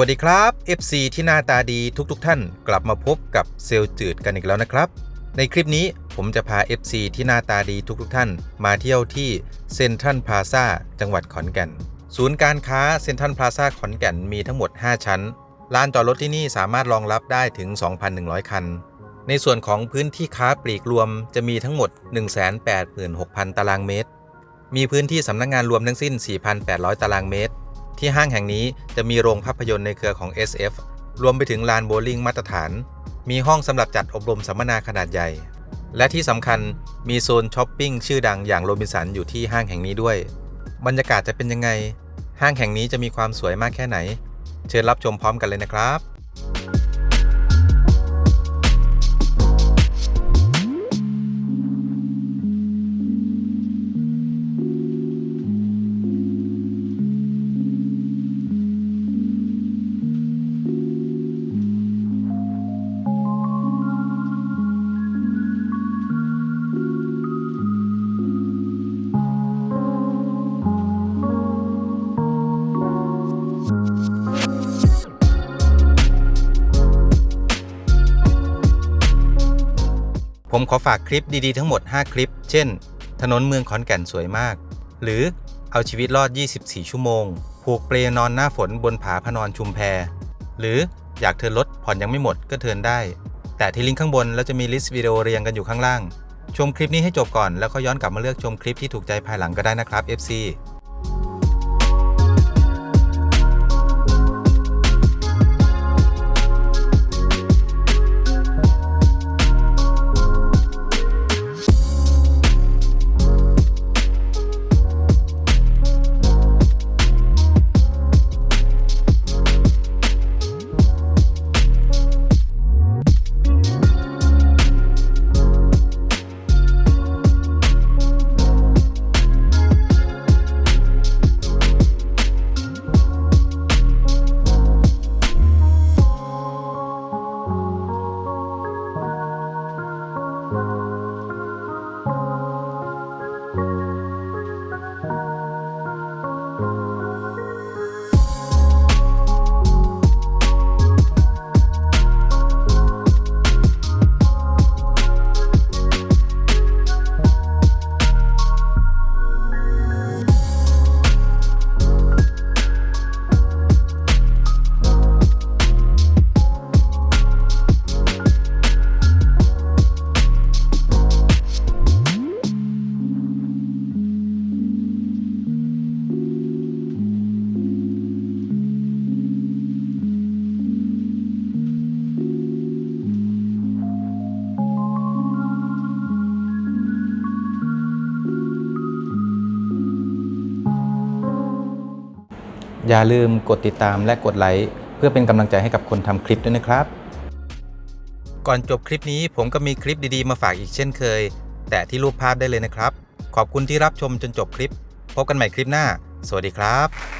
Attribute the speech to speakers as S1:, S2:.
S1: วัสดีครับ FC ที่หน้าตาดีทุกๆทท่านกลับมาพบกับเซลล์จืดกันอีกแล้วนะครับ ในคลิปนี้ผมจะพา FC ที่หน้าตาดีทุกๆทท่าน มาเที่ยวที่เซ็นทรัลพลาซาจังหวัดขอนแก่น ศูนย์การค้าเซ็นทรัลพลาซาขอนแก่นมีทั้งหมด 5 ชั้น ลานจอดรถที่นี่สามารถรองรับได้ถึง 2,100 คัน ในส่วนของพื้นที่ค้าปลีกรวมจะมีทั้งหมด 186,000 ตารางเมตร มีพื้นที่สำนักงงานรวมทั้งสิ้น 4,800 ตารางเมตร ที่ห้างแห่งนี้จะมีโรงภาพยนตร์ในเครือของ SF รวมไปถึงลานโบว์ลิ่งมาตรฐาน มีห้องสำหรับจัดอบรมสัมมนาขนาดใหญ่ และที่สำคัญมีโซนช้อปปิ้งชื่อดังอย่างโรบินสันอยู่ที่ห้างแห่งนี้ด้วย บรรยากาศจะเป็นยังไง ห้างแห่งนี้จะมีความสวยมากแค่ไหน เชิญรับชมพร้อมกันเลยนะครับ ผมขอฝากคลิปดีๆทั้งหมด 5 คลิป เช่น ถนนเมืองขอนแก่นสวยมาก หรือเอาชีวิตรอด 24 ชั่วโมง ผูกเปลนอนหน้าฝนบนผาพนอนชุมแพ หรืออยากเทินรถผ่อนยังไม่หมดก็เทินได้ แต่ที่ลิงก์ข้างบนแล้วจะมีลิสต์วิดีโอเรียงกันอยู่ข้างล่าง ชมคลิปนี้ให้จบก่อนแล้วก็ย้อนกลับมาเลือกชมคลิปที่ถูกใจภายหลังก็ได้นะครับ FC อย่าลืมกดติดตามและกดไลค์เพื่อเป็นกำลังใจให้กับคนทำคลิปด้วยนะครับ ก่อนจบคลิปนี้ผมก็มีคลิปดีๆ มาฝากอีกเช่นเคย แต่ที่รูปภาพได้เลยนะครับ ขอบคุณที่รับชมจนจบคลิป พบกันใหม่คลิปหน้า สวัสดีครับ